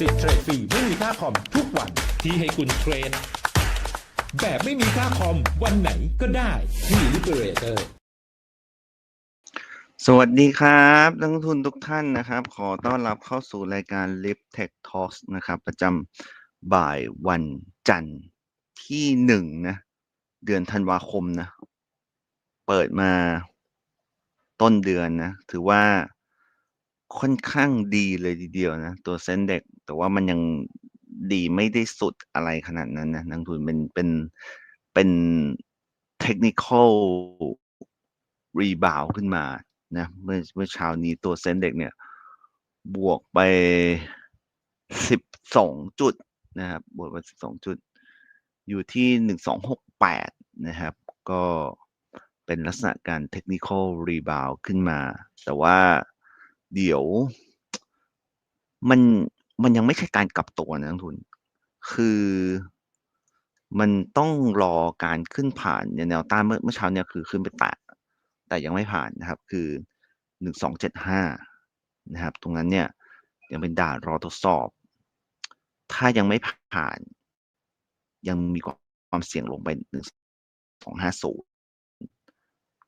สิทธิ์เทรดฟรีไม่มีค่าคอมทุกวันที่ให้คุณเทรด แบบไม่มีค่าคอมวันไหนก็ได้ที่ Liberator สวัสดีครับนักลงทุนทุกท่านนะครับ ขอต้อนรับเข้าสู่รายการ Live Tech Talks นะครับ ประจำบ่ายวันจันทร์ที่หนึ่งนะเดือนธันวาคมนะ เปิดมาต้นเดือนนะ ถือว่า ค่อนข้างดีเลยทีเดียวนะ ตัวเซนเด็กแต่ว่ามันยังดีไม่ได้สุดอะไรขนาดนั้นนะ นักลงทุนเป็นเป็นเป็นเทคนิคอลรีบาวขึ้นมานะเมื่อเมื่อเช้านี้ตัวเซนเด็กเนี่ย บวกไปสิบสองจุดนะครับ บวกไปสิบสองจุด อยู่ที่หนึ่งสองหกแปดนะครับ ก็เป็นลักษณะการเทคนิคอลรีบาวขึ้นมา แต่ว่า เดี๋ยว มันมันยังไม่ใช่การกลับตัวนะนักทุน คือมันต้องรอการขึ้นผ่านแนวต้านเมื่อเมื่อเช้าเนี่ยคือขึ้นไปแตะแต่ยังไม่ผ่านนะครับ คือหนึ่งสองเจ็ดห้านะครับ ตรงนั้นเนี่ย ยังเป็นด่านรอทดสอบ ถ้ายังไม่ผ่าน ยังมีความเสี่ยงลงไปหนึ่งสองห้าศูนย์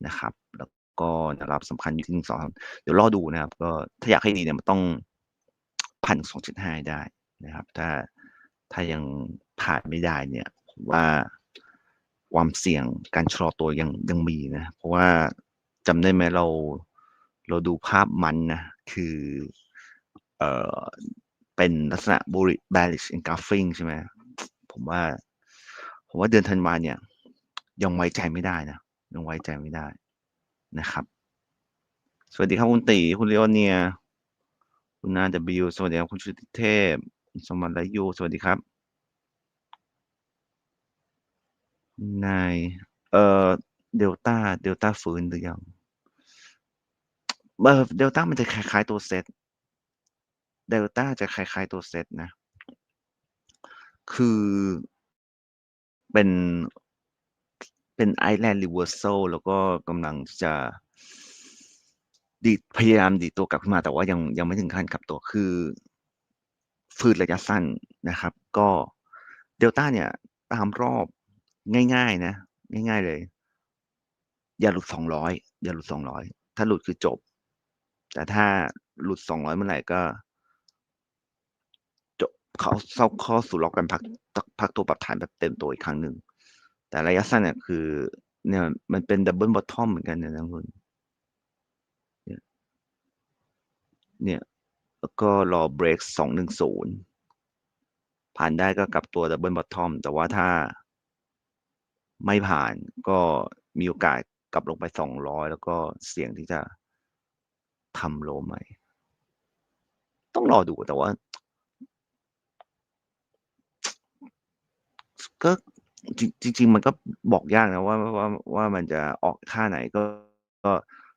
นะครับ แล้ว ก็แนวรับสำคัญอยู่ที่หนึ่งสองเดี๋ยวรอดูนะครับ ก็ถ้าอยากให้ดีเนี่ยมันต้องพันสองจุดห้าได้นะครับ ถ้าถ้ายังผ่านไม่ได้เนี่ยผมว่าความเสี่ยงการชะลอตัวยังยังมีนะ เพราะว่าจำได้ไหมเราเราดูภาพมันนะคือเอ่อเป็นลักษณะ bullish bearish engulfing ใช่ไหมผมว่า ผมว่าเดือนธันวาเนี่ย ยังไว้ใจไม่ได้นะยังไว้ใจไม่ได้ นะครับ สวัสดีครับคุณตีคุณเลโอเนีย คุณนาดับบิวสวัสดีครับคุณชุติเทพ สมบัติยูสวัสดีครับนายเอ่อเดลต้าเดลต้าฟื้นหรือยังเออเดลต้ามันจะคล้ายๆตัวเซตเดลต้าจะคล้ายๆตัวเซตนะ คือเป็น เป็นไอแลนด์รีเวอร์ซแล้วก็กำลังจะดีดพยายามดีดตัวกลับขึ้นมาแต่ว่ายังยังไม่ถึงขั้นกลับตัวคือ ฟื้นระยะสั้นนะครับ ก็เดลต้าเนี่ย ตามรอบง่าย ๆ นะ ง่าย ๆ เลย อย่าหลุดสองร้อยอย่าหลุดสองร้อยถ้าหลุดคือจบ แต่ถ้าหลุดสองร้อยเมื่อไหร่ก็จบเขาเข้าเข้าสู่ล็อกกันพักพักตัวปรับฐานแบบเต็มตัวอีกครั้งหนึ่ง แต่ระยะสั้นเนี่ยคือ เนี่ยมันเป็นดับเบิลบอททอมเหมือนกันนะนักลงทุนเนี่ยเนี่ยแล้วก็รอเบรกสองหนึ่งศูนย์ผ่านได้ก็กลับตัวดับเบิลบอททอมแต่ว่าถ้าไม่ผ่านก็มีโอกาสกลับลงไปสองร้อยแล้วก็เสี่ยงที่จะทำโลใหม่ ต้องรอดูแต่ว่า ก็ จริงจริงมันก็บอกยากนะว่าว่าว่ามันจะออกค่าไหนก็ก็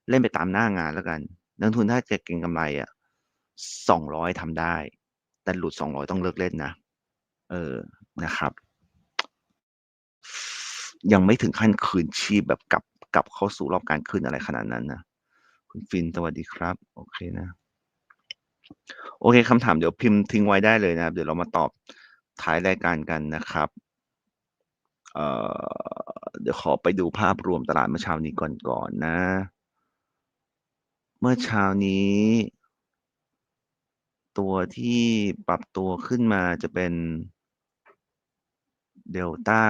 เล่นไปตามหน้างานแล้วกันนักทุนถ้าจะเก็งกำไรอะสองร้อยทำได้ แต่หลุดสองร้อยต้องเลิกเล่นนะเออนะครับ ยังไม่ถึงขั้นคืนชีพแบบกลับกลับเข้าสู่รอบการคืนอะไรขนาดนั้นนะคุณฟินสวัสดีครับ โอเคนะ โอเคคำถามเดี๋ยวพิมพ์ทิ้งไว้ได้เลยนะครับ เดี๋ยวเรามาตอบท้ายรายการกันนะครับ เดี๋ยวขอไปดูภาพรวมตลาดเมื่อเช้านี้ก่อนก่อนนะ เมื่อเช้านี้ ตัวที่ปรับตัวขึ้นมาจะเป็นเดลต้า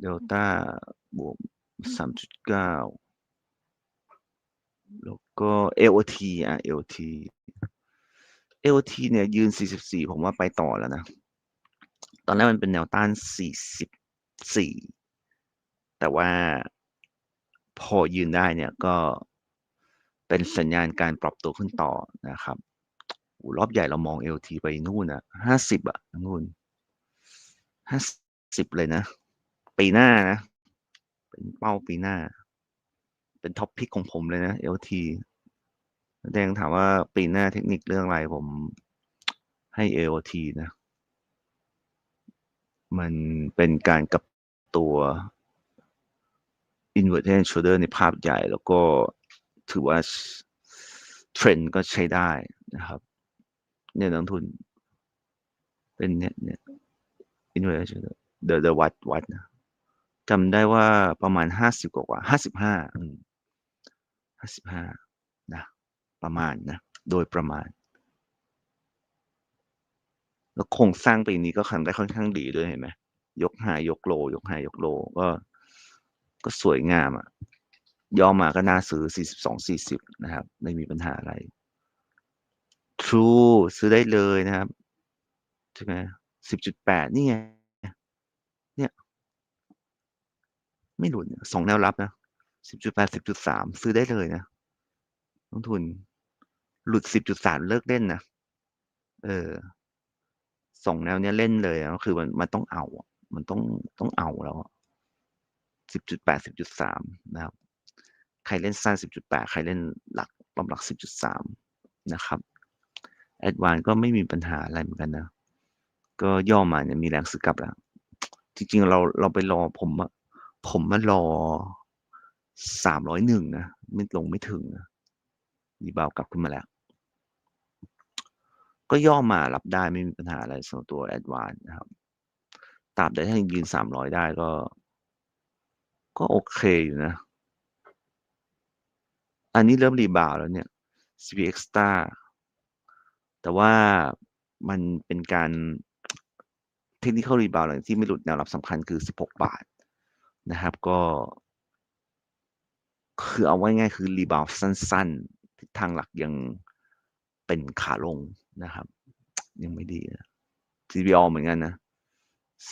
เดลต้าบวกสามจุดเก้าแล้วก็ LOT อะ LOT LOT เนี่ยยืน 44 ผมว่าไปต่อแล้วนะ อนแรกมันเป็นแนวต้าน 44 แต่ว่าพอยืนได้เนี่ยก็เป็นสัญญาณการปรับตัวขึ้นต่อนะครับรอบใหญ่เรามอง LT ไปนู่นนะ50อะนู่น50 เลยนะ ปีหน้านะ เป็นเป้าปีหน้า เป็นท็อปพิกของผมเลยนะ LT แดงถามว่าปีหน้าเทคนิคเรื่องอะไรผมให้ AOT นะ มันเป็นการกลับตัว inverted and shoulder ในภาพใหญ่ แล้วก็ถือว่าเทรนด์ก็ใช้ได้นะครับ เนี่ยนักลงทุน เป็นเนี่ยเนี่ย inversion เดอะเดอะวัดวัดนะจำได้ว่าประมาณห้าสิบกว่าห้าสิบห้าห้าสิบห้านะ ประมาณนะ โดยประมาณ แล้วโครงสร้างปีนี้ก็ทำได้ค่อนข้างดีด้วยเห็นไหมยกหายยกโล ยกหายยกโลก็ ก็สวยงามอะย่อมาก็น่าซื้อ 42 40 นะครับ ไม่มีปัญหาอะไร True ซื้อได้เลยนะครับ ใช่ไหม10.8 นี่ไง เนี่ย ไม่หลุดสองแนวรับนะ 10.8 10.3 ซื้อได้เลยนะลงทุน หลุด 10.3 เลิกเล่นนะ เออ สองแนวเนี้ยเล่นเลยก็คือมันมันต้องเอา มันต้องต้องเอาแล้วสิบจุดแปดสิบจุดสามนะครับ ใครเล่นสั้นสิบจุดแปดใครเล่นหลักประหลักสิบจุดสามนะครับแอดวานก็ไม่มีปัญหาอะไรเหมือนกันนะ ก็ย่อมาเนี่ยมีแรงซื้อกลับแล้ว จริงๆเราเราไปรอผมอะผมมารอสามร้อยหนึ่งนะไม่ลงไม่ถึงนะรีบาวกลับขึ้นมาแล้ว ก็ย่อมารับได้ไม่มีปัญหาอะไรสำหรับตัวแอดวานนะครับตราบใดถ้ายังยืนสามร้อยได้ก็ ก็โอเคอยู่นะ อันนี้เริ่มรีบาวแล้วเนี่ย CP Extra แต่ว่ามันเป็นการเทคนิคอลรีบาวหลังที่ไม่หลุดแนวรับสำคัญคือ 16 บาทนะครับ ก็ คือเอาไว้ง่ายคือรีบาวสั้น ๆ ทิศทางหลักยังเป็นขาลง นะครับ ยังไม่ดีนะ CBO เหมือนกันนะ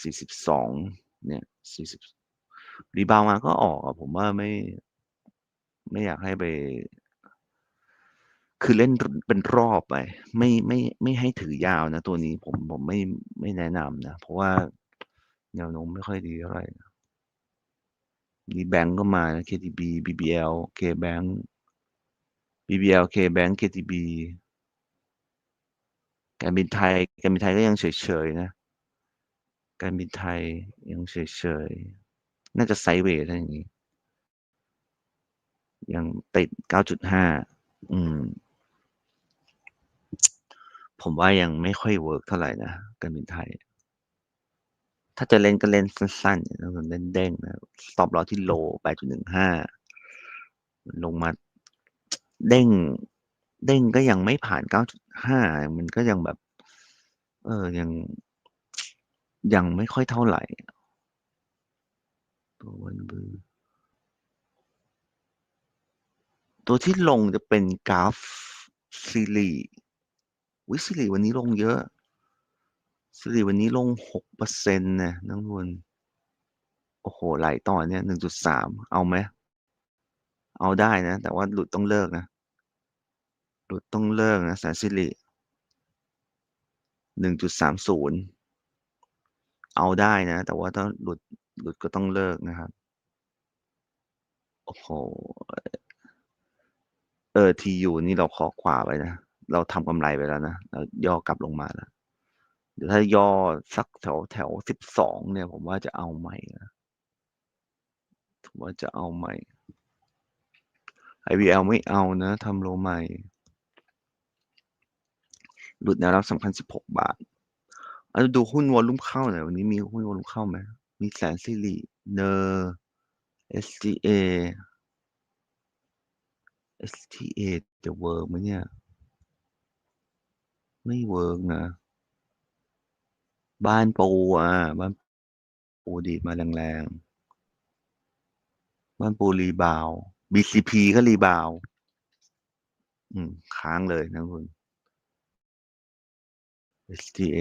42 เนี่ย 40 รีบาวมาก็ออกอะผมว่าไม่ ไม่อยากให้ไป คือเล่นเป็นรอบไป ไม่ไม่ไม่ให้ถือยาวนะ ตัวนี้ผมผมไม่ไม่แนะนำนะ เพราะว่าแนวโน้มไม่ค่อยดีเท่าไหร่ดีแบงก์ก็มานะ KTB BBL KBank BBL KBank KTB การบินไทย การบินไทยก็ยังเฉยๆนะ การบินไทยยังเฉยๆ น่าจะไซเวย์ถ้าอย่างนี้ ยังติด 9.5 อืม ผมว่ายังไม่ค่อยเวิร์กเท่าไหร่นะ การบินไทย ถ้าจะเล่นก็เล่นสั้นๆแล้วเล่นเด้งนะสต็อปลอที่โล 8.15 ลงมาเด้ง เด้งก็ยังไม่ผ่าน 9.5 มันก็ยังแบบ เออ ยัง ยังไม่ค่อยเท่าไหร่ ตัววันบือ ตัวที่ลงจะเป็นกราฟซีรีวิซีรีวันนี้ลงเยอะซีรีวันนี้ลง 6%นะนักลงทุนโอ้โห ไหลต่อเนี่ย 1.3 เอาไหม เอาได้นะ แต่ว่าหลุดต้องเลิกนะ หลุดต้องเลิกนะแสนสิริ1.30เอาได้นะ แต่ว่าถ้าหลุดหลุดก็ต้องเลิกนะครับ โอ้โห เออ TU นี่เราขอขวาไปนะ เราทำกำไรไปแล้วนะ เราย่อกลับลงมาแล้วเดี๋ยวถ้าย่อสักแถวแถว12เนี่ย ผมว่าจะเอาใหม่นะผมว่าจะเอาใหม่ IVL ไม่เอานะทำโลใหม่ หลุดแนวรับสำคัญ 16 บาทเอาดูหุ้นวอลลุ่มเข้าหน่อยวันนี้มีหุ้นวอลลุ่มเข้าไหมมีแสนสิริเนอร์ STA STA จะเวิร์กไหมเนี่ย ไม่เวิร์กนะ บ้านปูอะ บ้านปูดีมาแรงๆ บ้านปูรีบาว BCP ก็รีบาว อืม ค้างเลยนะคุณ STA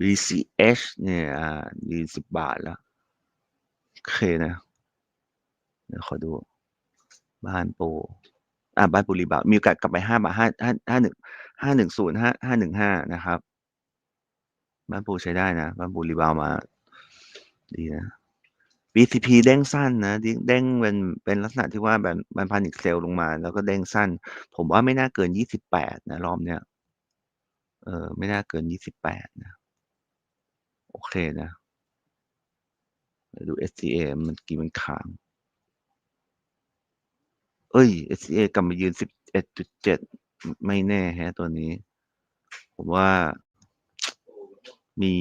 BCH เนี่ยอ่ายี่สิบบาทแล้ว โอเคนะ เดี๋ยวขอดู บ้านปูอ่าบ้านปูรีบาวมีโอกาสกลับไปห้าบาทห้าห้าห้าหนึ่งห้าหนึ่งศูนย์ห้าห้าหนึ่งห้านะครับ บ้านปูใช้ได้นะ บ้านปูรีบาวมา ดีนะ BCP เด้งสั้นนะเด้งเป็นเป็นลักษณะที่ว่าแบบมันพันอีกเซลลงมา แล้วก็เด้งสั้น ผมว่าไม่น่าเกินยี่สิบแปดนะรอบเนี้ยเออไม่น่าเกินยี่สิบแปดนะ โอเคนะดู STA มันกี่มันค้าง เอ้ย SCA กลับมายืน11.7ไม่แน่ฮะตัวนี้ ผมว่ามี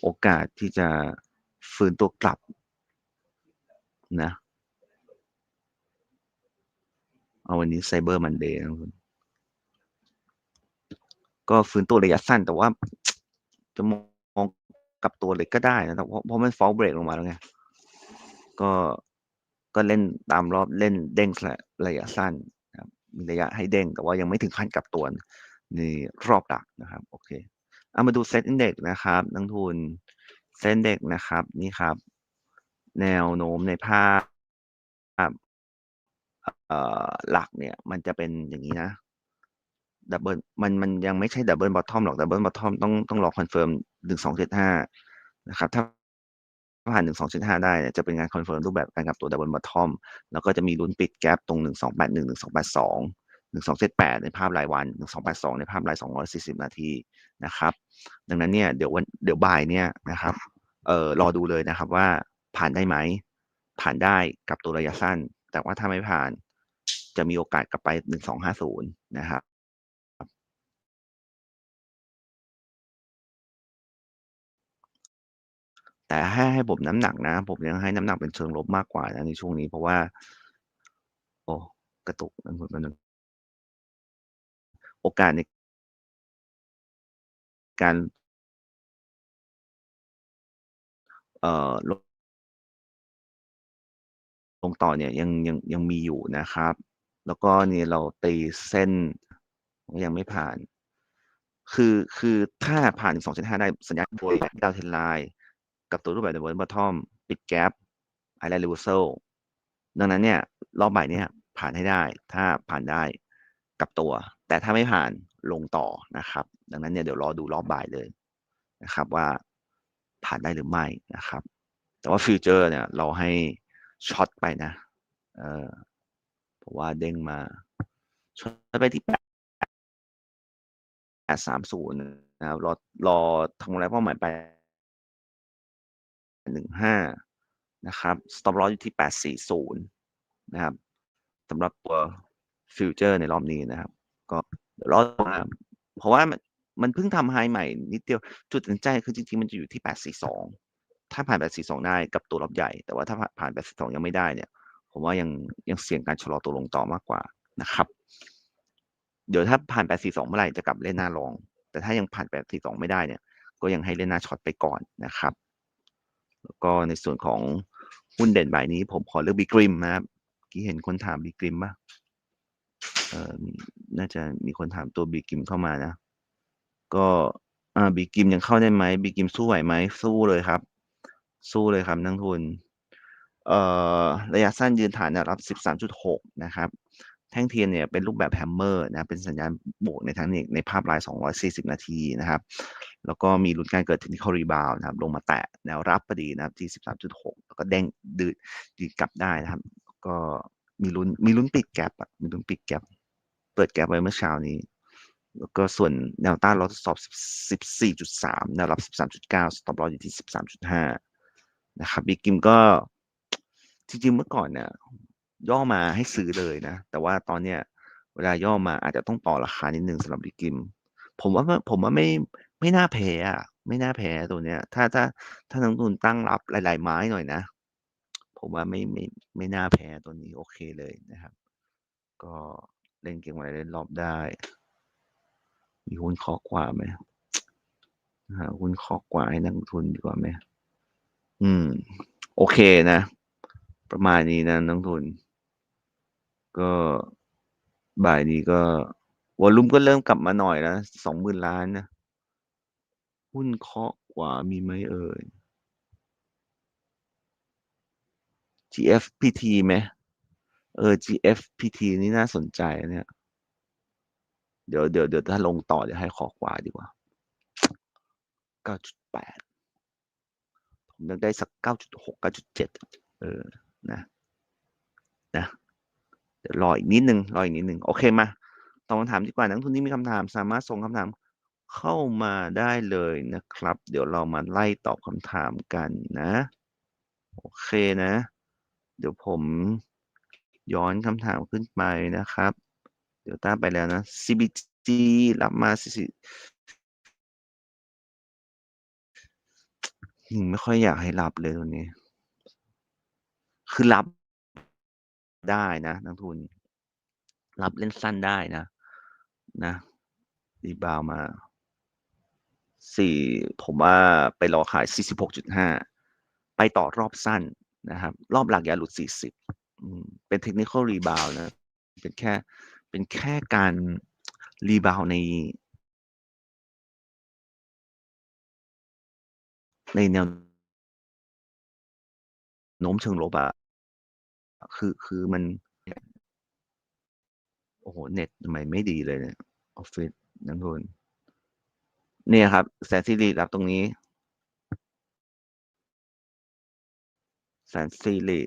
โอกาสที่จะฟื้นตัวกลับ นะ เอาวันนี้ไซเบอร์มันเดย์นะคุณก็ฟื้นตัวระยะสั้น แต่ว่าจะมองกลับตัวเลยก็ได้นะเพราะเพราะมันฟอลเบรกลงมาแล้วไง ก็ก็เล่นตามรอบเล่นเด้งระระยะสั้นนะมีระยะให้เด้ง แต่ว่ายังไม่ถึงขั้นกลับตัวในรอบดักนะครับ โอเคเอามาดูเซตอินเด็กนะครับนักทุนเซตอินเด็กนะครับ นี่ครับ แนวโน้มในภาพเอ่อหลักเนี่ย มันจะเป็นอย่างนี้นะดับเบิลมันมันยังไม่ใช่ดับเบิลบอททอมหรอกดับเบิลบอททอมต้องต้องรอคอนเฟิร์มหนึ่งสองเจ็ดห้านะครับ ถ้าผ่านหนึ่งสองเจ็ดห้าได้เนี่ยจะเป็นงานคอนเฟิร์มรูปแบบการกลับตัวดับเบิลบอททอมแล้วก็จะมีลุ้นปิดแกลบตรงหนึ่งสองแปดหนึ่งหนึ่งสองแปดสองหนึ่งสองเจ็ดแปดในภาพรายวันหนึ่งสองแปดสองในภาพรายสองร้อยสี่สิบนาทีนะครับ ดังนั้นเนี่ยเดี๋ยววันเดี๋ยวบ่ายเนี่ยนะครับ เอ่อรอดูเลยนะครับว่า ผ่านได้ไหม ผ่านได้กับตัวระยะสั้น แต่ว่าถ้าไม่ผ่านจะมีโอกาสกลับไปหนึ่งสองห้าศูนย์นะครับแต่ให้ให้ผมน้ำหนักนะ ผมยังให้น้ำหนักเป็นเชิงลบมากกว่านะในช่วงนี้เพราะว่า โอ้กระตุกมันมันมันโอกาสในการ เอ่อ ลงลงต่อเนี่ยยังยังยังมีอยู่นะครับ แล้วก็เนี่ยเราตีเส้นยังไม่ผ่าน คือคือถ้าผ่านสองจ็ดได้สัญญาณโดยดาวเทนไลน์กับตัวรูปแบบเดวอร์บอทอมปิดแกปไอไลนด์เรเวอร์เซลดังนั้นเนี่ย รอบบ่ายเนี่ยผ่านให้ได้ ถ้าผ่านได้กับตัว แต่ถ้าไม่ผ่านลงต่อนะครับ ดังนั้นเนี่ยเดี๋ยวรอดูรอบบ่ายเลยนะครับว่าผ่านได้หรือไม่นะครับ แต่ว่าฟิวเจอร์เนี่ยเราให้ ช็อตไปนะเออเพราะว่าเด้งมาช็อตไปที่แปดแปดสามศูนย์นะครับรอรอทำอะไรเป้าหมายไปหนึ่งห้านะครับ stop loss อยู่ที่แปดสี่ศูนย์นะครับสำหรับตัวฟิวเจอร์ในรอบนี้นะครับ ก็รอดูนะเพราะว่ามันมันเพิ่งทำไฮใหม่นิดเดียว จุดสนใจคือจริงๆ มันจะอยู่ที่แปดสี่สอง ถ้าผ่านแปดสี่สองได้กับตัวรอบใหญ่ แต่ว่าถ้าผ่านแปดสี่สองยังไม่ได้เนี่ย ผมว่ายังยังเสี่ยงการชะลอตัวลงต่อมากกว่านะครับ เดี๋ยวถ้าผ่านแปดสี่สองเมื่อไหร่จะกลับเล่นหน้าลอง แต่ถ้ายังผ่านแปดสี่สองไม่ได้เนี่ย ก็ยังให้เล่นหน้าช็อตไปก่อนนะครับ แล้วก็ในส่วนของหุ้นเด่นบ่ายนี้ ผมขอเลือกบีกริมนะครับกี่เห็นคนถามบีกริมป่ะเออน่าจะมีคนถามตัวบีกริมเข้ามานะ ก็อ่าบีกิมยังเข้าได้ไหมบีกิมสู้ไหวไหมสู้เลยครับ สู้เลยครับนักทุน เอ่อระยะสั้นยืนฐานแนวรับ 13.6 นะครับ แท่งเทียนเนี่ยเป็นรูปแบบแฮมเมอร์นะเป็นสัญญาณบวกในทั้งนี้ในภาพราย 240 นาทีนะครับ แล้วก็มีลุ้นการเกิด technical rebound นะครับ ลงมาแตะแนวรับพอดีนะครับที่ 13.6 แล้วก็เด้งดืดดีดกลับได้นะครับ ก็มีลุ้นมีลุ้นปิดแกลบอะมีลุ้นปิดแกลบเปิดแกลบไว้เมื่อเช้านี้แล้วก็ส่วนแนวต้านเราทดสอบ 14.3 แนวรับ 13.9 stop loss อยู่ที่ 13.5 นะครับบิ๊กกิมก็จริงๆเมื่อก่อนเนี่ยย่อมาให้ซื้อเลยนะ แต่ว่าตอนเนี้ยเวลาย่อมาอาจจะต้องต่อราคานิดนึงสำหรับบิ๊กกิม ผมว่าผมว่าไม่ไม่น่าแพ้อะไม่น่าแพ้ตัวเนี้ย ถ้าถ้าถ้านักลงทุนตั้งรับหลาย ๆ ไม้หน่อยนะ ผมว่าไม่ไม่ไม่น่าแพ้ตัวนี้โอเคเลยนะครับ ก็เล่นเก่งไว้เล่นรอบได้ มีหุ้นเคอกว่าไหมหาหุ้นเคอกว่าให้นักลงทุนดีกว่าไหม อืม โอเคนะ ประมาณนี้นะนักทุน ก็บ่ายนี้ก็วอลุ่มก็เริ่มกลับมาหน่อยแล้วสองหมื่นล้านนะ หุ้นเคาะกว่ามีไหมเอ่ย GFPT ไหมเออ GFPT นี่น่าสนใจเนี่ย เดี๋ยวเดี๋ยวเดี๋ยวถ้าลงต่อเดี๋ยวให้ขอกว่าดีกว่า 9.8 ผมอยากได้สัก 9.6 9.7 เออ นะ นะเดี๋ยวรออีกนิดนึง รออีกนิดนึง โอเคมาตอบคำถามดีกว่า นักทุนที่มีคำถามสามารถส่งคำถามเข้ามาได้เลยนะครับ เดี๋ยวเรามาไล่ตอบคำถามกันนะ โอเคนะ เดี๋ยวผมย้อนคำถามขึ้นไปนะครับ เดี๋ยวต้าไปแล้วนะ CBG รับมา อืม ไม่ค่อยอยากให้รับเลยตัวนี้ คือรับได้นะนักทุน รับเล่นสั้นได้นะ นะรีบาวมาสี่ผมว่าไปรอขาย46.5ไปต่อรอบสั้นนะครับ รอบหลักอย่าหลุด40อืมเป็นเทคนิคอลรีบาวนะ เป็นแค่เป็นแค่การรีบาวใน ในแนว โน้มเชิงลบอะ คือ คือมัน โอ้โฮเน็ตทำไมไม่ดีเลยเนี่ย ออฟฟิศนักทุนเนี่ยครับ แสนสิริรับตรงนี้ แสนสิริ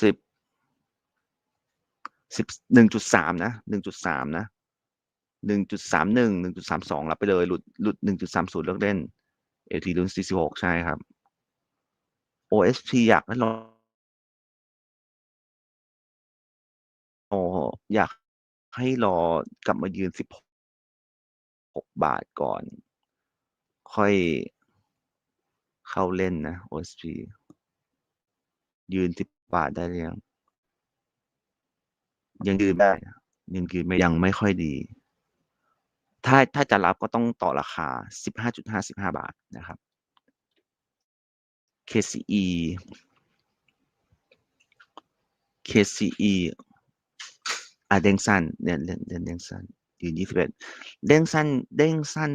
10 10 1.3นะ1.3นะ หนึ่งจุดสามหนึ่งหนึ่งจุดสามสองรับไปเลยหลุดหลุดหนึ่งจุดสามศูนย์เลิกเล่นเอทีลุ้นสี่สิบหกใช่ครับ OSP อยากให้ลองโออยากให้รอกลับมายืนสิบหกบาทก่อน ค่อยเข้าเล่นนะ OSP ยืนสิบบาทได้หรือยังยังยืนได้ยังยืนไม่ยังไม่ค่อยดี ถ้าถ้าจะรับก็ต้องต่อราคา 15.55 บาทนะครับ KCE KCE อ่าเด้งสั้นเนี่ยเล่นเล่นเด้งสั้นยืน21เด้งสั้น เด้งสั้น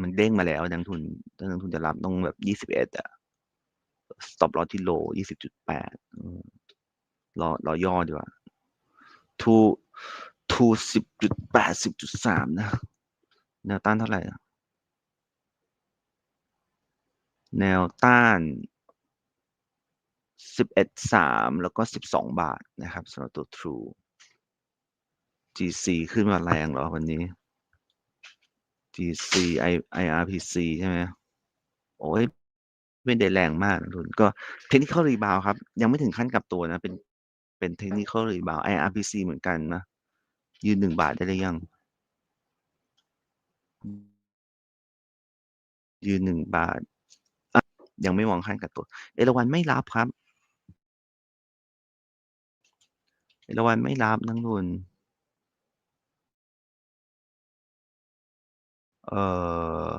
มันเด้งมาแล้วนักทุนนักทุนจะรับต้องแบบ21อะ Stop Loss ที่ Low 20.8รอรอย่อดีกว่า to to 10.8 10.3นะ แนวต้านเท่าไหรอะ?แนวต้าน 11.3 แล้วก็ 12 บาทนะครับสำหรับตัว True GC ขึ้นมาแรงเหรอวันนี้? GC I IRPC ใช่ไหม?โอ๊ยไม่ได้แรงมากทุนก็ Technical Rebound ครับ ยังไม่ถึงขั้นกลับตัวนะ เป็นเป็น Technical Rebound IRPC เหมือนกันนะ ยืน1บาทได้หรือยัง? ยืน1บาท ยังไม่มองขั้นกับตัว เอราวัณไม่รับครับ เอราวัณไม่รับนักทุนเอ่อ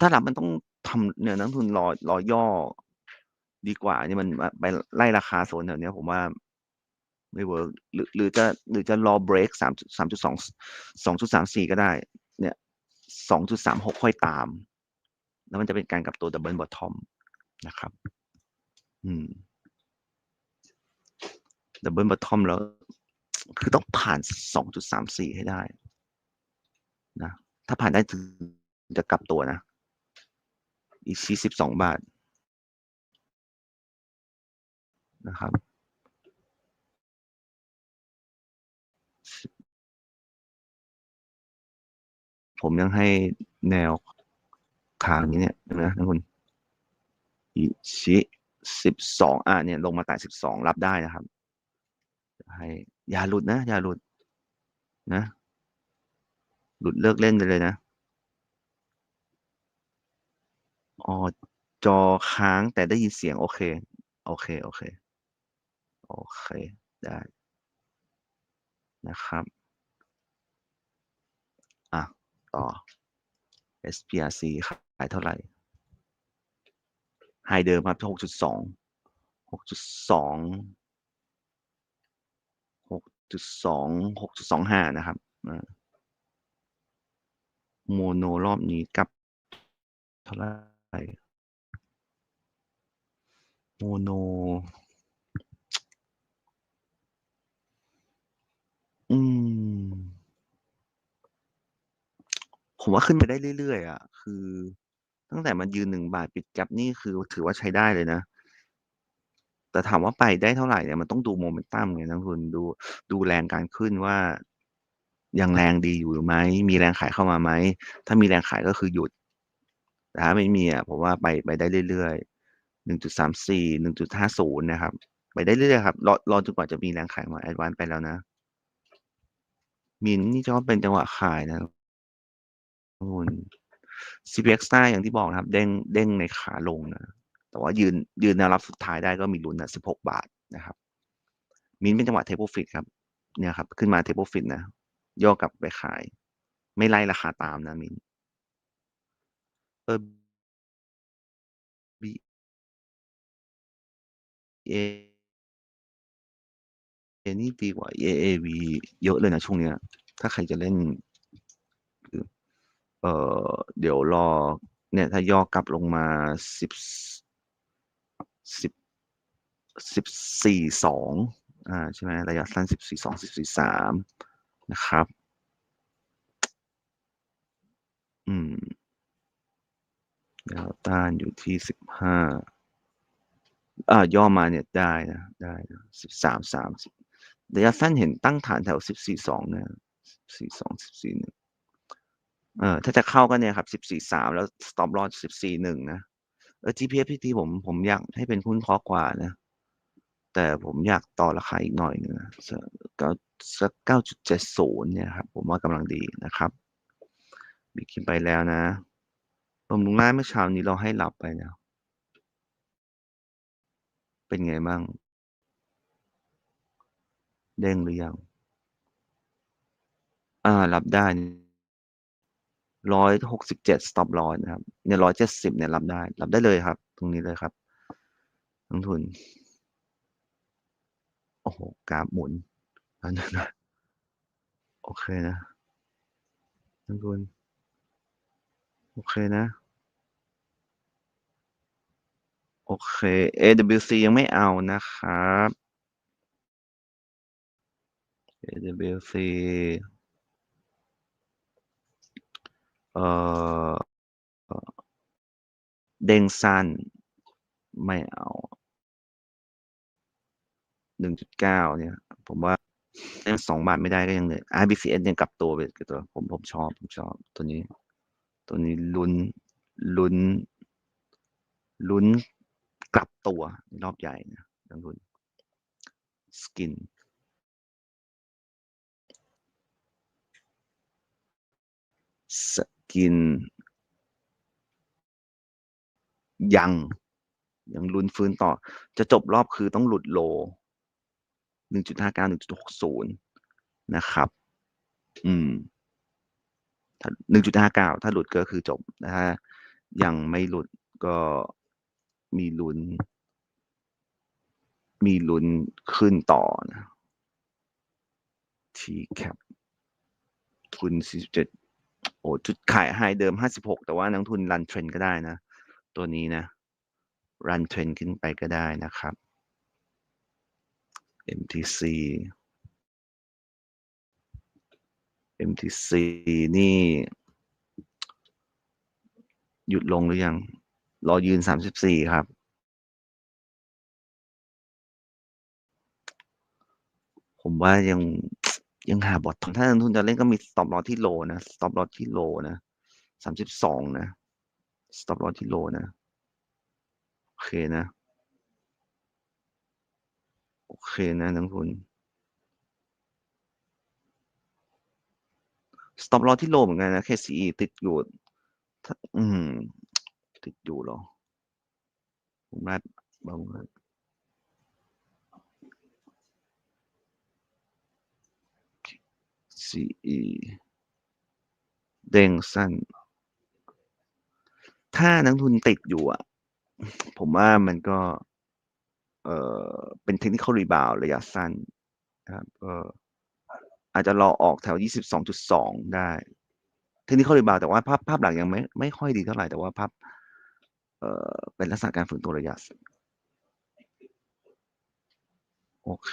ถ้ารับมันต้องทำเนี่ยนักทุนรอรอย่อดีกว่านี่มันไปไล่ราคาโซนแถวนี้ผมว่า ไม่เวิร์กหรือหรือจะหรือจะรอเบรก3 3.2 2.34ก็ได้ เนี่ย2.36ค่อยตาม แล้วมันจะเป็นการกลับตัว Double Bottom นะครับ อืม Double Bottom แล้ว คือต้องผ่าน2.34ให้ได้นะถ้าผ่านได้ถึงจะกลับตัวนะ อีก42บาทนะครับ ผมยังให้แนวทางนี้เนี่ยนไหมนักลงทุนอิชิ12อาเนี่ยลงมาแตะ12รับได้นะครับให้อย่าหลุดนะ อย่าหลุดนะ หลุดเลิกเล่นไปเลยนะอ๋อจอค้างแต่ได้ยินเสียง โอเค โอเค โอเค โอเค ได้ นะครับ อะ ต่อ SPRC ขายเท่าไหร? High เดิมครับ6.2 6.2 6.2 6.25นะครับอา Mono รอบนี้กับเท่าไหร? Mono อืม ผมว่าขึ้นไปได้เรื่อยๆอะ คือ ตั้งแต่มันยืน1บาทปิดแก็ปนี่คือถือว่าใช้ได้เลยนะ แต่ถามว่าไปได้เท่าไหร่เนี่ยมันต้องดู Momentum ไงนักลงทุนดูดูแรงการขึ้นว่ายังแรงดีอยู่ไหม?มีแรงขายเข้ามาไหม?ถ้ามีแรงขายก็คือหยุดแต่ถ้าไม่มีอะผมว่าไปไปได้เรื่อยๆหนึ่งจุดสามสี่หนึ่งจุดห้าศูนย์นะครับ ไปได้เรื่อยๆครับรอรอจนกว่าจะมีแรงขายมาแอดวานไปแล้วนะมินนี่จะว่าเป็นจังหวะขายนะ คุณ CPX ใต้อย่างที่บอกนะครับ เด้งเด้งในขาลงนะ แต่ว่ายืนยืนแนวรับสุดท้ายได้ก็มีลุ้นนะ16บาทนะครับ มินเป็นจังหวะเทเบิลฟิตครับ เนี่ยครับ ขึ้นมาเทเบิลฟิตนะ ย่อกลับไปขาย ไม่ไล่ราคาตามนะมินเออ B A เอนี่ดีกว่า AAV เยอะเลยนะช่วงเนี้ย ถ้าใครจะเล่น ออเดี๋ยวรอ เนี่ยถ้าย่อกลับลงมาสิบสิบสิบสี่สองอ่าใช่ไหมระยะสั้นสิบสี่สองสิบสี่สามนะครับ อืมแนวต้านอยู่ที่สิบห้าอ่าย่อมาเนี่ยได้นะได้นะสิบสามสามสิบระยะสั้นเห็นตั้งฐานแถวสิบสี่สองเนี่ยสี่สองสิบสี่หนึ่ง เออถ้าจะเข้าก็เนี่ยครับสิบสี่สามแล้ว stop loss สิบสี่หนึ่งนะเออ GPFPT ผมผมอยากให้เป็นหุ้นคอกว่านะ แต่ผมอยากต่อราคาอีกหน่อยหนึงนะสักเก้าสักเก้าจุดเจ็ดศูนย์เนี่ยครับ ผมว่ากำลังดีนะครับบิกินไปแล้วนะบำรุงราเมื่อเช้านี้เราให้หลับไปนะเป็นไงบ้าง เด้งหรือยัง อ่ารับได้ ร้อยหกสิบเจ็ด stop loss นะครับ เนี่ยร้อยเจ็ดสิบเนี่ยรับได้ รับได้เลยครับ ตรงนี้เลยครับลงทุน โอ้โห กราฟหมุนนั่นนะโอเคนะลงทุน โอเคนะ โอเค AWC ยังไม่เอานะครับ AWC เอ่อเด้งสั้น ไม่เอาหนึ่งจุดเก้าเนี่ย ผมว่ายังสองบาทไม่ได้ก็ยังเหนื่อย RBCS ยังกลับตัวไปกับตัวผมผมชอบผมชอบตัวนี้ ตัวนี้ลุ้นลุ้นลุ้นกลับตัวในรอบใหญ่นะนักทุนสกินส กิน ยัง ยังลุ้นฟื้นต่อ จะจบรอบคือต้องหลุดโลหนึ่งจุดห้าเก้าหนึ่งจุดหกศูนย์นะครับ อืมถ้าหนึ่งจุดห้าเก้าถ้าหลุดก็คือจบนะฮะยังไม่หลุดก็มีลุ้น มีลุ้นขึ้นต่อนะทีแคปทุนสี่สิบเจ็ด อ้จุดขายไฮเดิมห้าสิบหกแต่ว่านักทุนรันเทรนก็ได้นะ ตัวนี้นะรันเทรนขึ้นไปก็ได้นะครับ MTC MTC นี่ หยุดลงหรือยัง รอยืนสามสิบสี่ครับ ผมว่ายัง ยังหาบอทถ้านักทุนจะเล่นก็มี stop loss ที่โลนะ stop loss ที่โลนะสามสิบสองนะ stop loss ที่โลนะโอเคนะ โอเคนะนักทุน stop loss ที่โลเหมือนกันนะ KCE ติดอยู่ถ้าอืม ติดอยู่หรอผมนัดบางวัน CE เด้งสั้น ถ้านักทุนติดอยู่อะ ผมว่ามันก็ เออเป็นเทคนิคอลรีบาวระยะสั้นนะครับก็อาจจะรอออกแถว 22.2 ได้ เทคนิคอลรีบาวแต่ว่าภาพภาพหลังยังไม่ไม่ค่อยดีเท่าไหร่ แต่ว่าภาพ เออเป็นลักษณะการฝืนตัวระยะสั้นโอเค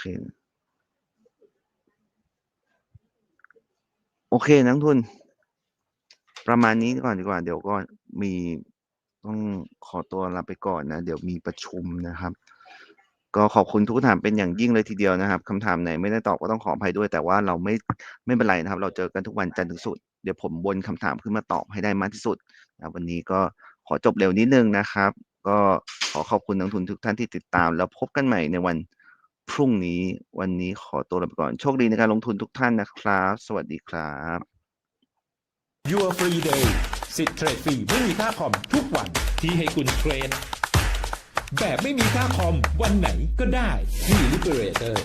โอเคนักทุน ประมาณนี้ก่อนดีกว่า เดี๋ยวก็มีต้องขอตัวลาไปก่อนนะ เดี๋ยวมีประชุมนะครับ ก็ขอบคุณทุกคำถามเป็นอย่างยิ่งเลยทีเดียวนะครับคำถามไหนไม่ได้ตอบก็ต้องขออภัยด้วย แต่ว่าเราไม่ไม่เป็นไรนะครับ เราเจอกันทุกวันจันทร์ถึงศุกร์เดี๋ยวผมวนคำถามขึ้นมาตอบให้ได้มากที่สุดนะวันนี้ก็ขอจบเร็วนิดนึงนะครับ ก็ขอขอบคุณนักทุนทุกท่านที่ติดตาม แล้วพบกันใหม่ในวัน พรุ่งนี้วันนี้ขอตัวลาไปก่อน โชคดีในการลงทุนทุกท่านนะครับ สวัสดีครับ Your Free Day สิทธิ์เทรดฟรีไม่มีค่าคอมทุกวันที่ให้คุณเทรด แบบไม่มีค่าคอมวันไหนก็ได้ที่ Liberator